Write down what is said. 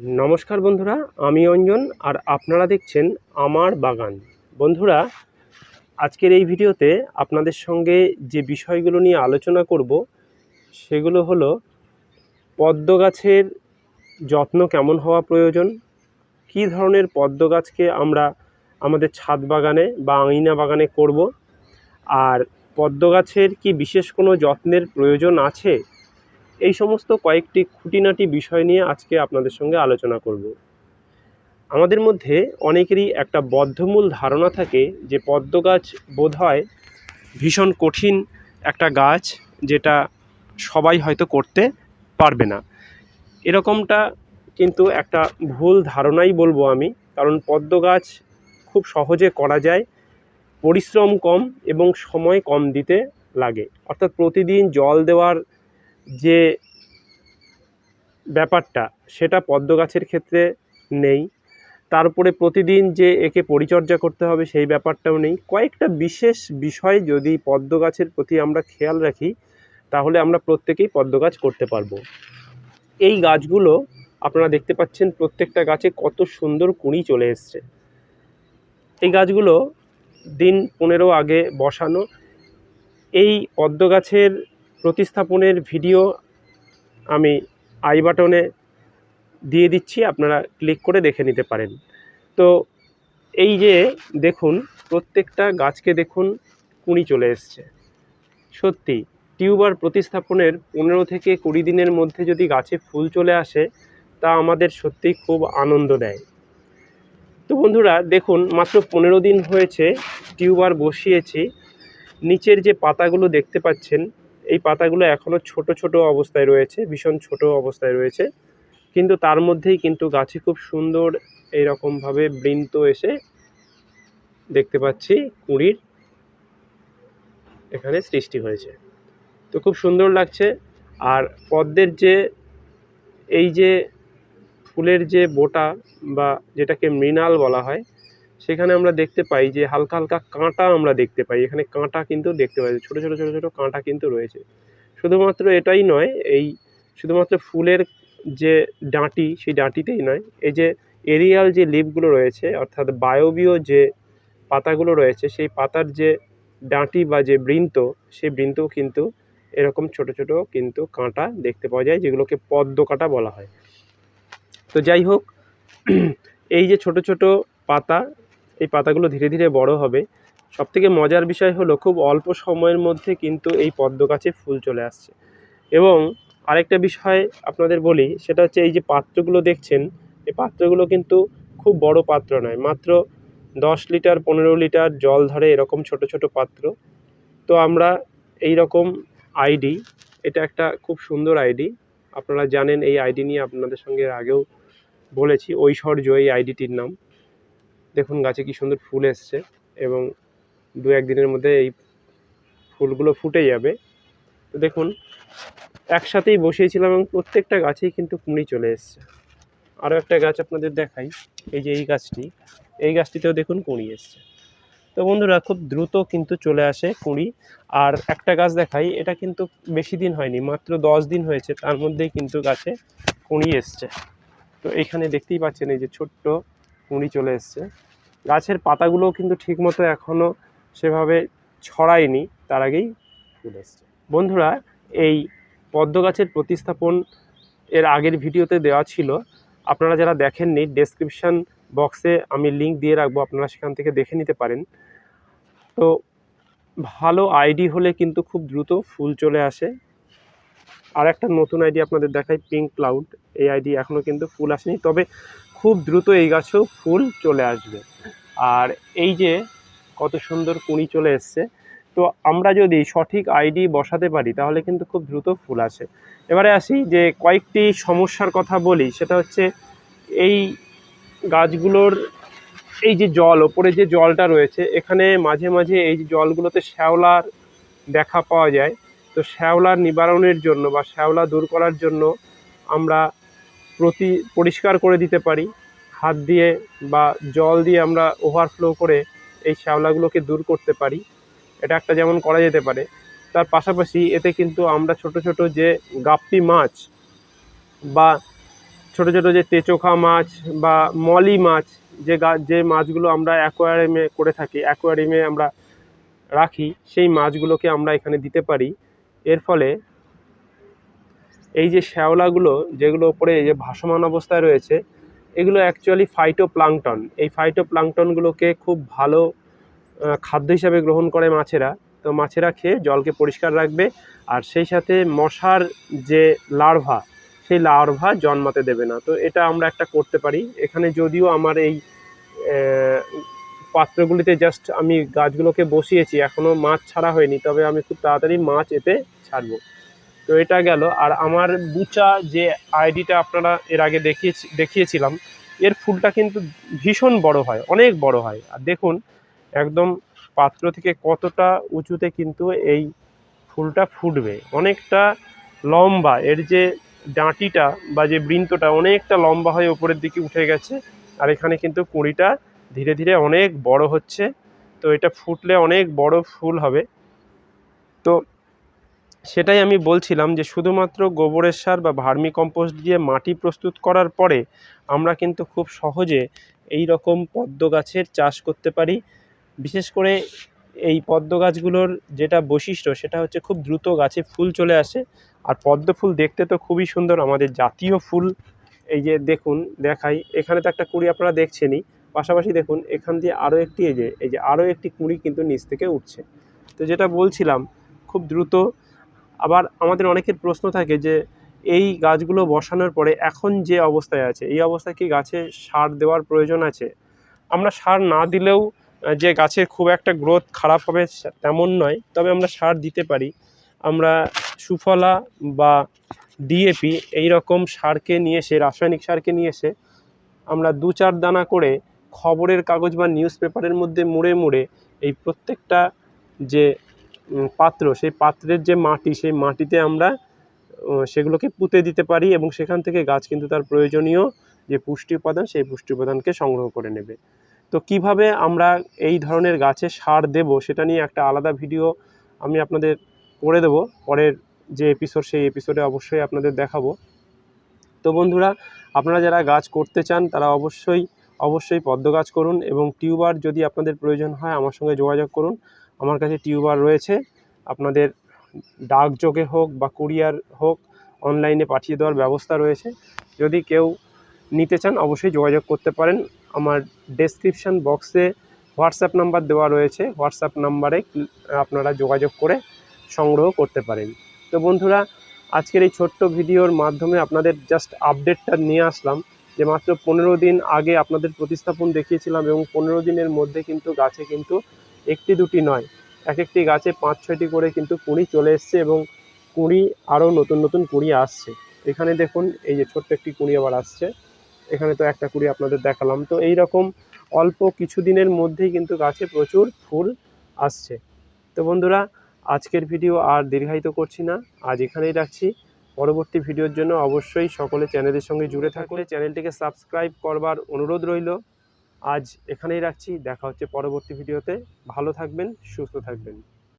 নমস্কার বন্ধুরা, আমি অঞ্জন আর আপনারা দেখছেন আমার বাগান। বন্ধুরা, আজকের এই ভিডিওতে আপনাদের সঙ্গে যে বিষয়গুলো নিয়ে আলোচনা করব, সেগুলো হলো পদ্ম গাছের যত্ন কেমন হওয়া প্রয়োজন, কী ধরনের পদ্ম গাছকে আমরা আমাদের ছাদ বাগানে বা আঙিনা বাগানে করব, আর পদ্ম গাছের কি বিশেষ কোনো যত্নের প্রয়োজন আছে এই সমস্ত কয়েকটি খুঁটিনাটি বিষয় নিয়ে আজকে আপনাদের সঙ্গে আলোচনা করব। আমাদের মধ্যে অনেকেরই একটা বদ্ধমূল ধারণা থাকে যে পদ্ম গাছ বোধহয় ভীষণ কঠিন একটা গাছ যেটা সবাই হয়তো করতে পারবে না। এরকমটা কিন্তু একটা ভুল ধারণাই বলব আমি, কারণ পদ্ম গাছ খুব সহজে করা যায়, পরিশ্রম কম এবং সময় কম দিতে লাগে। অর্থাৎ প্রতিদিন জল দেওয়ার যে ব্যাপারটা সেটা পদ্ম গাছের ক্ষেত্রে নেই। তারপরে প্রতিদিন যে একে পরিচর্যা করতে হবে সেই ব্যাপারটাও নেই। কয়েকটা বিশেষ বিষয় যদি পদ্ম গাছের প্রতি আমরা খেয়াল রাখি, তাহলে আমরা প্রত্যেকেই পদ্ম গাছ করতে পারব। এই গাছগুলো আপনারা দেখতে পাচ্ছেন প্রত্যেকটা গাছে কত সুন্দর কুঁড়ি চলে এসছে। এই গাছগুলো দিন পনেরো আগে বসানো। এই পদ্ম গাছের প্রতিস্থাপনের ভিডিও আমি আই বাটনে দিয়ে দিচ্ছি, আপনারা ক্লিক করে দেখে নিতে পারেন। তো এই যে দেখুন, প্রত্যেকটা গাছকে দেখুন, কুঁড়ি চলে এসছে। সত্যি, টিউবার প্রতিস্থাপনের পনেরো থেকে কুড়ি দিনের মধ্যে যদি গাছে ফুল চলে আসে, তা আমাদের সত্যিই খুব আনন্দ দেয়। তো বন্ধুরা, দেখুন, মাত্র পনেরো দিন হয়েছে, টিউবার বসিয়েছি। নিচের যে পাতাগুলো দেখতে পাচ্ছেন এই পাতাগুলো এখনও ছোট ছোট অবস্থায় রয়েছে, ভীষণ ছোট অবস্থায় রয়েছে। কিন্তু তার মধ্যেই কিন্তু গাছে খুব সুন্দর এইরকমভাবে বৃন্ত এসে দেখতে পাচ্ছি কুঁড়ির এখানে সৃষ্টি হয়েছে। তো খুব সুন্দর লাগছে। আর পদ্মের যে, এই যে ফুলের যে বোটা বা যেটাকে মৃণাল বলা হয় সেখানে আমরা দেখতে পাই যে হালকা হালকা কাঁটা আমরা দেখতে পাই। এখানে কাঁটা কিন্তু দেখতে পাই। ছোটো ছোটো ছোটো ছোটো কাঁটা কিন্তু রয়েছে। শুধুমাত্র এটাই নয়, এই শুধুমাত্র ফুলের যে ডাঁটি, সেই ডাঁটিতেই নয়, এই যে এরিয়াল যে লিপগুলো রয়েছে, অর্থাৎ বায়বীয় যে পাতাগুলো রয়েছে, সেই পাতার যে ডাঁটি বা যে বৃন্ত, সেই বৃন্তও কিন্তু এরকম ছোট ছোট কিন্তু কাঁটা দেখতে পাওয়া যায়, যেগুলোকে পদ্ম কাঁটা বলা হয়। তো যাই হোক, এই যে ছোট ছোট পাতা এই পাতাগুলো ধীরে ধীরে বড় হবে। সবথেকে মজার বিষয় হলো, খুব অল্প সময়ের মধ্যে কিন্তু এই পদ্ম গাছে ফুল চলে আসছে। এবং আরেকটা বিষয় আপনাদের বলি, সেটা হচ্ছে এই যে পাত্রগুলো দেখছেন, এই পাত্রগুলো কিন্তু খুব বড় পাত্র নয়, মাত্র দশ লিটার, পনেরো লিটার জল ধরে এরকম ছোট ছোট পাত্র। তো আমরা এই রকম আইডি, এটা একটা খুব সুন্দর আইডি। আপনারা জানেন এই আইডি নিয়ে আপনাদের সঙ্গে আগেও বলেছি, ঐশ্বর্য এই আইডিটির নাম। দেখুন গাছে কি সুন্দর ফুল এসছে এবং দু একদিনের মধ্যে এই ফুলগুলো ফুটে যাবে। তো দেখুন, একসাথেই বসিয়েছিলাম এবং প্রত্যেকটা গাছেই কিন্তু কুঁড়ি চলে এসছে। আরও একটা গাছ আপনাদের দেখাই, এই যে এই গাছটি, এই গাছটিতেও দেখুন কুঁড়ি এসছে। তো বন্ধুরা, খুব দ্রুত কিন্তু চলে আসে কুঁড়ি। আর একটা গাছ দেখাই, এটা কিন্তু বেশি দিন হয়নি, মাত্র দশ দিন হয়েছে, তার মধ্যেই কিন্তু গাছে কুঁড়ি এসছে। তো এখানে দেখতেই পাচ্ছেন এই যে ছোট্ট কুঁড়ি চলে এসছে। গাছের পাতাগুলোও কিন্তু ঠিকমতো এখনও সেভাবে ছড়ায়নি, তার আগেই ফুল এসছে। বন্ধুরা, এই পদ্ম গাছের প্রতিস্থাপন এর আগের ভিডিওতে দেওয়া ছিল। আপনারা যারা দেখেননি ডেসক্রিপশান বক্সে আমি লিংক দিয়ে রাখব, আপনারা সেখান থেকে দেখে নিতে পারেন। তো ভালো আইডি হলে কিন্তু খুব দ্রুত ফুল চলে আসে। আর একটা নতুন আইডি আপনাদের দেখাই পিঙ্ক ক্লাউড এই আইডি এখনও কিন্তু ফুল আসেনি। তবে খুব দ্রুত এই গাছেও ফুল চলে আসবে। আর এই যে কত সুন্দর কুঁড়ি চলে এসছে, তো আমরা যদি সঠিক আইডি বসাতে পারি, তাহলে কিন্তু খুব দ্রুত ফুল আসে। এবারে আসি যে কয়েকটি সমস্যার কথা বলি, সেটা হচ্ছে এই গাছগুলোর এই যে জল, ওপরে যে জলটা রয়েছে, এখানে মাঝে মাঝে এই যে জলগুলোতে শ্যাওলার দেখা পাওয়া যায়। তো শ্যাওলার নিবারণের জন্য বা শ্যাওলা দূর করার জন্য আমরা প্রতি পরিষ্কার করে দিতে পারি। হাত দিয়ে বা জল দিয়ে আমরা ওভারফ্লো করে এই শ্যাওলাগুলোকে দূর করতে পারি। এটা একটা যেমন করা যেতে পারে। তার পাশাপাশি এতে কিন্তু আমরা ছোট ছোট যে গাপ্পি মাছ বা ছোট ছোট যে তেচোখা মাছ বা মলি মাছ যে যে মাছগুলো আমরা অ্যাকোয়ারিয়ামে করে থাকি অ্যাকোয়ারিয়ামে আমরা রাখি, সেই মাছগুলোকে আমরা এখানে দিতে পারি। এর ফলে এই যে শ্যাওলাগুলো, যেগুলো ওপরে যে ভাসমান অবস্থায় রয়েছে, এগুলো অ্যাকচুয়ালি ফাইটো প্লাংটন এই ফাইটো প্লাংটনগুলোকে খুব ভালো খাদ্য হিসাবে গ্রহণ করে মাছেরা। তো মাছেরা খেয়ে জলকে পরিষ্কার রাখবে আর সেই সাথে মশার যে লার্ভা, সেই লার্ভা জন্মাতে দেবে না। তো এটা আমরা একটা করতে পারি। এখানে যদিও আমার এই পাত্রগুলিতে জাস্ট আমি গাছগুলোকে বসিয়েছি এখনও মাছ ছাড়া হয়নি, তবে আমি খুব তাড়াতাড়ি মাছ এতে ছাড়বো। তো এটা গেল। আর আমার বুচা যে আইডিটা আপনারা এর আগে দেখিয়েছি, দেখিয়েছিলাম, এর ফুলটা কিন্তু ভীষণ বড় হয়, অনেক বড় হয়। আর দেখুন, একদম পাত্র থেকে কতটা উঁচুতে কিন্তু এই ফুলটা ফুটবে। অনেকটা লম্বা, এর যে ডাঁটিটা বা যে বৃন্তটা অনেকটা লম্বা হয়ে উপরের দিকে উঠে গেছে। আর এখানে কিন্তু কুঁড়িটা ধীরে ধীরে অনেক বড় হচ্ছে। তো এটা ফুটলে অনেক বড় ফুল হবে। তো সেটাই আমি বলছিলাম যে শুধুমাত্র গোবরের সার বা ভার্মি কম্পোস্ট দিয়ে মাটি প্রস্তুত করার পরে আমরা কিন্তু খুব সহজে এই রকম পদ্ম গাছের চাষ করতে পারি। বিশেষ করে এই পদ্ম গাছগুলোর যেটা বৈশিষ্ট্য সেটা হচ্ছে খুব দ্রুত গাছে ফুল চলে আসে। আর পদ্ম ফুল দেখতে তো খুবই সুন্দর, আমাদের জাতীয় ফুল। এই যে দেখুন, দেখাই, এখানে তো একটা কুড়ি আপনারা দেখছেনই। পাশাপাশি দেখুন, এখান দিয়ে আরও একটি, এই যে এই যে আরও একটি কুঁড়ি কিন্তু নিচ থেকে উঠছে। তো যেটা বলছিলাম, খুব দ্রুত আবার আমাদের অনেকের প্রশ্ন থাকে যে, এই গাছগুলো বসানোর পরে এখন যে অবস্থায় আছে, এই অবস্থায় কি গাছে সার দেওয়ার প্রয়োজন আছে? আমরা সার না দিলেও যে গাছের খুব একটা গ্রোথ খারাপ হবে তেমন নয়, তবে আমরা সার দিতে পারি। আমরা সুফলা বা ডিএপি এই রকম সারকে নিয়ে এসে, রাসায়নিক সারকে নিয়ে এসে, আমরা দু চার দানা করে খবরের কাগজ বা নিউজ পেপারের মধ্যে মুড়ে মুড়ে এই প্রত্যেকটা যে পাত্র, সেই পাত্রের যে মাটি, সেই মাটিতে আমরা সেগুলোকে পুঁতে দিতে পারি এবং সেখান থেকে গাছ কিন্তু তার প্রয়োজনীয় যে পুষ্টি উপাদান, সেই পুষ্টি উপাদানকে সংগ্রহ করে নেবে। তো কীভাবে আমরা এই ধরনের গাছে সার দেব সেটা নিয়ে একটা আলাদা ভিডিও আমি আপনাদের করে দেবো। পরের যে এপিসোড সেই এপিসোডে অবশ্যই আপনাদের দেখাবো। তো বন্ধুরা, আপনারা যারা গাছ করতে চান, তারা অবশ্যই অবশ্যই পদ্ম গাছ করুন এবং টিউবার যদি আপনাদের প্রয়োজন হয়, আমার সঙ্গে যোগাযোগ করুন। আমার কাছে টিউবার রয়েছে। আপনাদের ডাকযোগে হোক বা কুরিয়ার হোক, অনলাইনে পাঠিয়ে দেওয়ার ব্যবস্থা রয়েছে। যদি কেউ নিতে চান, অবশ্যই যোগাযোগ করতে পারেন। আমার ডেসক্রিপশান বক্সে হোয়াটসঅ্যাপ নাম্বার দেওয়া রয়েছে। হোয়াটসঅ্যাপ নাম্বারে আপনারা যোগাযোগ করে সংগ্রহ করতে পারেন। তো বন্ধুরা, আজকের এই ছোট্ট ভিডিওর মাধ্যমে আপনাদের জাস্ট আপডেটটা নিয়ে আসলাম যে মাত্র পনেরো দিন আগে আপনাদের প্রতিস্থাপন দেখিয়েছিলাম এবং পনেরো দিনের মধ্যে কিন্তু গাছে কিন্তু একটি দুটি নয়। এক একটি গাছে পাঁচ, ছয়টি করে কিন্তু কুঁড়ি চলে এসছে এবং কুঁড়ি আরও নতুন নতুন কুঁড়ি আসছে। এখানে দেখুন, এই যে ছোট্ট একটি কুঁড়ি আবার আসছে। এখানে তো একটা কুঁড়ি আপনাদের দেখালাম। তো এই রকম অল্প কিছু দিনের মধ্যেই কিন্তু গাছে প্রচুর ফুল আসছে। তো বন্ধুরা, আজকের ভিডিও আর দীর্ঘায়িত করছি না। আজ এখানেই রাখছি। পরবর্তী ভিডিওর জন্য অবশ্যই সকলে চ্যানেলের সঙ্গে জুড়ে থাকলে চ্যানেলটিকে সাবস্ক্রাইব করবার অনুরোধ রইল। আজ এখানেই রাখছি। দেখা হচ্ছে পরবর্তী ভিডিওতে। ভালো থাকবেন সুস্থ থাকবেন।